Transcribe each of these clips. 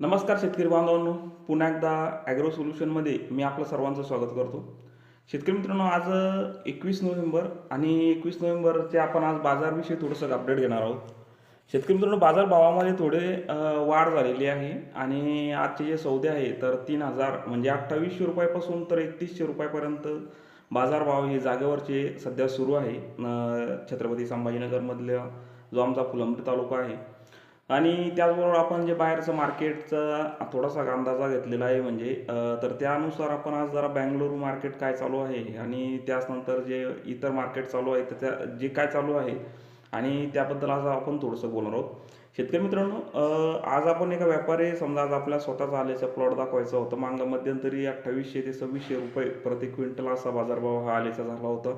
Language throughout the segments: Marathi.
नमस्कार शेतकरी बांधवांनो. पुन्हा एकदा ॲग्रो सोल्युशनमध्ये मी आपलं सर्वांचं स्वागत करतो. शेतकरी मित्रांनो आज एकवीस नोव्हेंबर आणि एकवीस नोव्हेंबरचे आपण आज बाजारविषयी थोडंसं अपडेट घेणार आहोत. शेतकरी मित्रांनो बाजार भावामध्ये थोडे वाढ झालेली आहे आणि आजचे जे सौदे आहे तर तीन हजार म्हणजे अठ्ठावीसशे रुपयापासून तर एकतीसशे रुपयापर्यंत बाजारभाव हे जागेवरचे सध्या सुरू आहे. छत्रपती संभाजीनगरमधल्या जो आमचा फुलंब्री तालुका आहे आणि त्याचबरोबर आपण जे बाहेरचं मार्केटचा थोडासा अंदाजा घेतलेला आहे म्हणजे तर त्यानुसार आपण आज जरा बँगलोर मार्केट काय चालू आहे आणि त्याचनंतर जे इतर मार्केट चालू आहे तर त्या जे काय चालू आहे आणि त्याबद्दल आज आपण थोडंसं बोलणार आहोत. शेतकरी मित्रांनो आज आपण एका व्यापारी समजा आज आपल्या स्वतःचा आल्याचा प्लॉट दाखवायचा होता मागं मध्यंतरी अठ्ठावीसशे ते सव्वीसशे रुपये प्रति क्विंटल असा बाजारभाव हा आल्याचा झाला होता.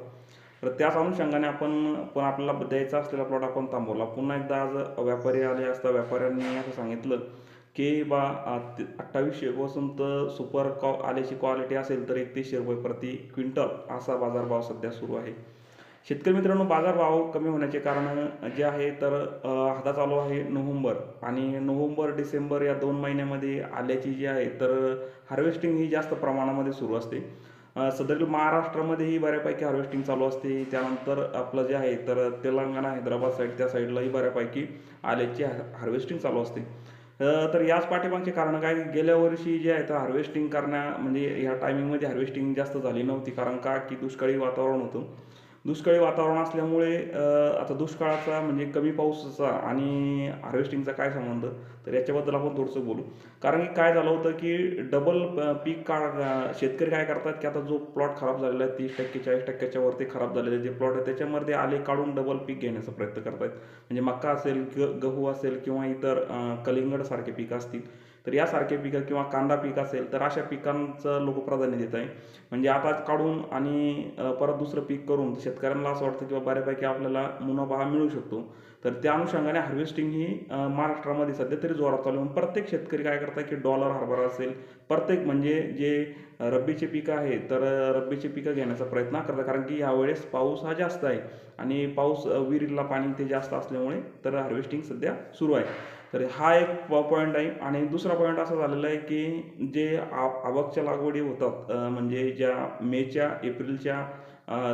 तर त्याच अनुषंगाने आपण पण आपल्याला द्यायचा असलेला प्लॉट आपण थांबवला. पुन्हा एकदा आज व्यापारी आले असता व्यापाऱ्यांनी असं सांगितलं की बा अठ्ठावीसशेपासून अठ्ठावीसशे पासून तर सुपर कॉ आल्याची क्वालिटी असेल तर एकतीसशे रुपये प्रति क्विंटल असा बाजारभाव सध्या सुरू आहे. शेतकरी मित्रांनो बाजारभाव कमी होण्याचे कारण जे आहे तर हाता आता चालू आहे नोव्हेंबर आणि नोव्हेंबर डिसेंबर या दोन महिन्यामध्ये आल्याची जी आहे तर हार्वेस्टिंग ही जास्त प्रमाणामध्ये सुरू असते. सदरील महाराष्ट्रामध्येही बऱ्यापैकी हार्वेस्टिंग चालू असते. त्यानंतर आपलं जे आहे तर तेलंगणा हैदराबाद साईड त्या साईडलाही बऱ्यापैकी आल्याची हार्वेस्टिंग चालू असते. तर याच पाठीमागचे कारण काय? गेल्या वर्षी जे आहे तर हार्वेस्टिंग करण्या म्हणजे ह्या टायमिंगमध्ये हार्वेस्टिंग जास्त झाली नव्हती. कारण का? की दुष्काळी वातावरण होतं. दुष्काळी वातावरण असल्यामुळे आता दुष्काळाचा म्हणजे कमी पाऊसचा आणि हार्वेस्टिंगचा काय संबंध तर याच्याबद्दल आपण थोडंसं बोलू. कारण की काय झालं होतं की डबल पीक काळ शेतकरी काय करतात की आता जो प्लॉट खराब झालेला आहे तीस टक्के चाळीस टक्क्याच्या वरती खराब झालेले जे प्लॉट आहे त्याच्यामध्ये आले काढून डबल पीक घेण्याचा प्रयत्न करतात म्हणजे मका असेल ग गहू असेल किंवा इतर कलिंगडसारखे पिकं असतील तर यासारखे पिकं किंवा कांदा पीक असेल तर अशा पिकांचं लोक प्राधान्य देत आहे. म्हणजे आता काढून आणि परत दुसरं पीक करून शेतकऱ्यांना असं वाटतं की बऱ्यापैकी आपल्याला मुनाफा हा मिळू शकतो. तर त्या अनुषंगाने हार्वेस्टिंग ही महाराष्ट्रामध्ये सध्या तरी जोरात चालू आहे. प्रत्येक शेतकरी काय करतात की डॉलर हरभरा असेल प्रत्येक म्हणजे जे रब्बीचे पिकं आहे तर रब्बीचे पिकं घेण्याचा प्रयत्न करतात. कारण की यावेळेस पाऊस हा जास्त आहे आणि पाऊस विहिरीला पाणी ते जास्त असल्यामुळे तर हार्वेस्टिंग सध्या सुरू आहे. तर हा एक पॉईंट आहे. आणि दुसरा पॉईंट असा झालेला आहे की जे आ आवकच्या लागवडी होतात म्हणजे ज्या मेच्या एप्रिलच्या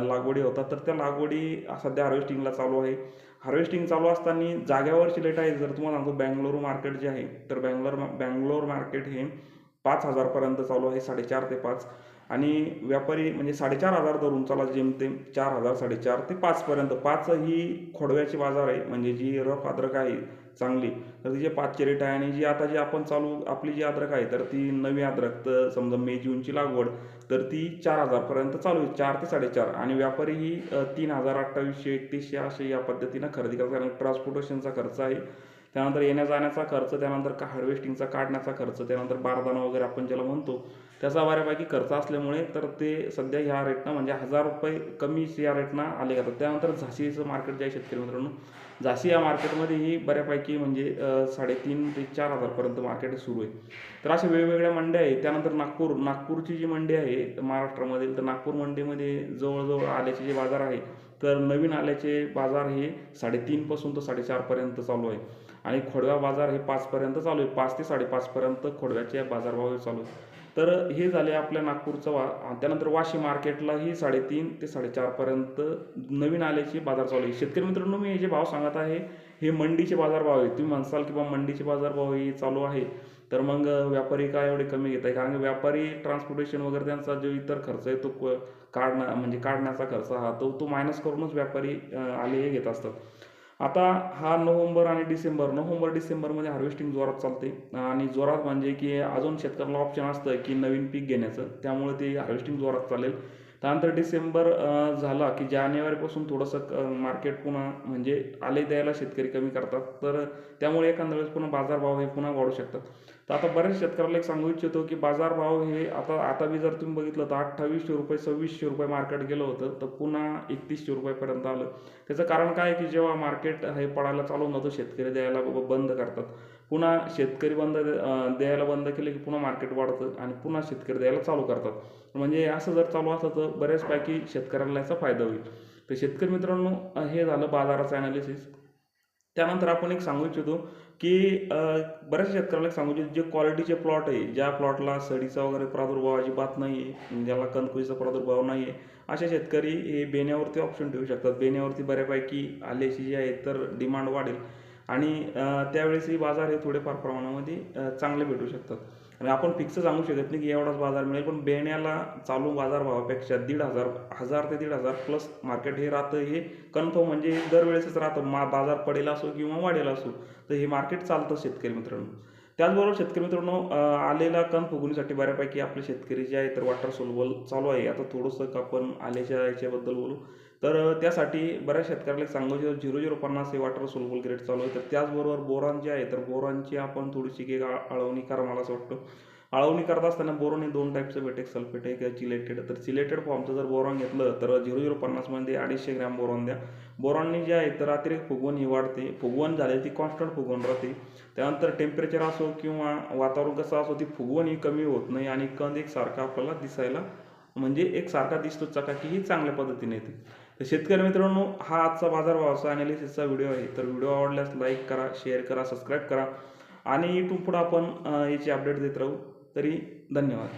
लागवडी होतात तर त्या लागवडी सध्या हार्वेस्टिंगला चालू आहे. हार्वेस्टिंग चालू असताना जाग्यावरची लेट आहे. जर तुम्हाला सांगतो बँगलोर मार्केट जे आहे तर बँगलोर बँगलोर मार्केट हे पाच हजारपर्यंत चालू आहे साडेचार ते पाच. आणि व्यापारी म्हणजे साडेचार हजार धरून चला जेमतेम चार हजार साडेचार ते पाचपर्यंत पाच ही खोडव्याची बाजार आहे म्हणजे जी रफ अद्रक आहे चांगली तर तिचे पाचचे रेट आहे. आणि जी आता जी आपण चालू आपली जी अद्रक आहे तर ती नवी अद्रक तर समजा मे जूनची लागवड तर ती चार हजारपर्यंत चालू आहे चार ते साडेचार. आणि व्यापारी ही तीन हजार अठ्ठावीसशे एकतीसशे असे या पद्धतीनं खरेदी करतात. कारण ट्रान्सपोर्टेशनचा खर्च आहे. त्यानंतर येण्या जाण्याचा खर्च त्यानंतर का हार्वेस्टिंगचा काढण्याचा खर्च त्यानंतर बारदाना वगैरे आपण ज्याला म्हणतो त्याचा बऱ्यापैकी खर्च असल्यामुळे तर ते सध्या ह्या रेटनं म्हणजे हजार रुपये कमी या रेटनं आले जातात त्यानंतर झाशीचं मार्केट जे आहे शेतकरी मित्रांनो झाशी या मार्केटमध्येही बऱ्यापैकी म्हणजे साडेतीन ते चार हजारपर्यंत मार्केट सुरू आहे. तर अशा वेगवेगळ्या मंड्या आहेत. त्यानंतर नागपूर नागपूरची जी मंडी आहे महाराष्ट्रामधील तर नागपूर मंडीमध्ये जवळजवळ आल्याचे जे बाजार आहे तर नवीन आल्याचे बाजार हे साडेतीनपासून तर साडेचारपर्यंत चालू आहे. आणि खोडव्या बाजार हे पाचपर्यंत चालू आहे. पाच ते साडेपाचपर्यंत खोडव्याचे बाजारभाव हे चालू आहे तर हे झाले आपल्या नागपूरचं वा त्यानंतर वाशी मार्केटलाही साडेतीन ते साडेचारपर्यंत नवीन आल्याचे बाजार चालू आहे. शेतकरी मित्रांनो मी हे जे भाव सांगत आहे हे मंडीचे बाजारभाव आहे तुम्ही म्हणसाल की बा मंडीचे बाजारभाव हे चालू आहे. तर मग व्यापारी काय एवढे कमी घेत आहे कारण की व्यापारी ट्रान्सपोर्टेशन वगैरे त्यांचा जो इतर खर्च आहे तो काढणं म्हणजे काढण्याचा खर्च हा तो तो मायनस करूनच व्यापारी आले हे घेत असतात. आता हा नोव्हेंबर आणि डिसेंबर नोव्हेंबर डिसेंबरमध्ये हार्वेस्टिंग जोरात चालते. आणि जोरात म्हणजे की अजून शेतकऱ्याला ऑप्शन असतं की नवीन पीक घेण्याचं. त्यामुळे ते हार्वेस्टिंग जोरात चालेल. त्यानंतर डिसेंबर झाला की जानेवारीपासून थोडंसं मार्केट पुन्हा म्हणजे आले द्यायला शेतकरी कमी करतात. तर त्यामुळे एखाद्या वेळेस पुन्हा बाजारभाव हे पुन्हा वाढू शकतात. तर आता बऱ्याच शेतकऱ्याला एक सांगू इच्छितो की बाजारभाव हे आता आता बी जर तुम्ही बघितलं तर अठ्ठावीसशे रुपये सव्वीसशे रुपये मार्केट गेलं होतं तर पुन्हा एकतीसशे रुपयेपर्यंत आलं. त्याचं कारण काय आहे की जेव्हा मार्केट हे पडायला चालू होतं शेतकरी द्यायला बंद करतात. पुन्हा शेतकरी बंद द्यायला बंद केले की पुन्हा मार्केट वाढतं आणि पुन्हा शेतकरी द्यायला चालू करतात. म्हणजे असं जर चालू असतं तर बऱ्याचपैकी शेतकऱ्यांना याचा फायदा होईल. तर शेतकरी मित्रांनो हे झालं बाजाराचं ॲनालिसिस त्यानंतर आपण एक सांगू इच्छितो की बऱ्याच बऱ्याचशा शेतकऱ्याला सांगू इच्छितो जे क्वालिटीचे प्लॉट आहे ज्या प्लॉटला सडीचा वगैरे प्रादुर्भाव अजिबात नाही आहे ज्याला कणकुळीचा प्रादुर्भाव नाही आहे असे शेतकरी हे बेण्यावरती ऑप्शन ठेवू शकतात. बेण्यावरती बऱ्यापैकी आल्याची जी आहे तर डिमांड वाढेल. आणि त्यावेळेसही बाजार हे थोडेफार प्रमाणामध्ये चांगले भेटू शकतात. आणि आपण फिक्स सांगू शकत नाही की एवढाच बाजार मिळेल पण बेण्याला चालू बाजारभावापेक्षा दीड हजार हजार ते दीड हजार प्लस मार्केट हे राहतं हे कन्फर्म म्हणजे दरवेळेसच राहतं. मा बाजार पडेल असो किंवा वाढेल असो तर हे मार्केट चालतं शेतकरी मित्रांनो. त्याचबरोबर शेतकरी मित्रांनो आलेला कण फुगवणीसाठी बऱ्यापैकी आपले शेतकरी जे आहे तर वॉटर सोलबल चालू आहे. आता थोडंसं आपण आल्याच्या याच्याबद्दल बोलू. तर त्यासाठी बऱ्याच शेतकऱ्याला सांगू इच्छितो झिरो झिरो पन्नास हे वॉटर सोलबल ग्रेड चालू आहे. तर त्याचबरोबर बोरॉन जे आहे तर बोरॉनची आपण थोडीशी एक अळवणी करा मला असं वाटतं. आळवणी करत असताना बोरॉन हे दोन टाईपचं भेटेक सल्फेट आहे किंवा चिलेटेड तर चिलेटेड फॉर्मचं जर बोरॉन घेतलं तर झिरो झिरो पन्नासमध्ये अडीचशे ग्रॅम बोरॉन द्या. बोरॉनने जे आहे तर अतिरिक्त फुगवण ही वाढते. फुगवण झाली ती कॉन्स्टंट फुगवण राहते. त्यानंतर टेम्परेचर असो किंवा वातावरण कसं असो ती फुगवण ही कमी होत नाही आणि कंद एकसारखा आपल्याला दिसायला म्हणजे एक सारखा दिसतो चकाकी ही चांगल्या पद्धतीने येते. तर शेतकरी मित्रांनो हा आजचा बाजारभावाचा अनालिसिसचा व्हिडिओ आहे. तर व्हिडिओ आवडल्यास लाईक करा शेअर करा सबस्क्राईब करा. आणि इथून पुढं आपण याची अपडेट देत राहू. तरी धन्यवाद.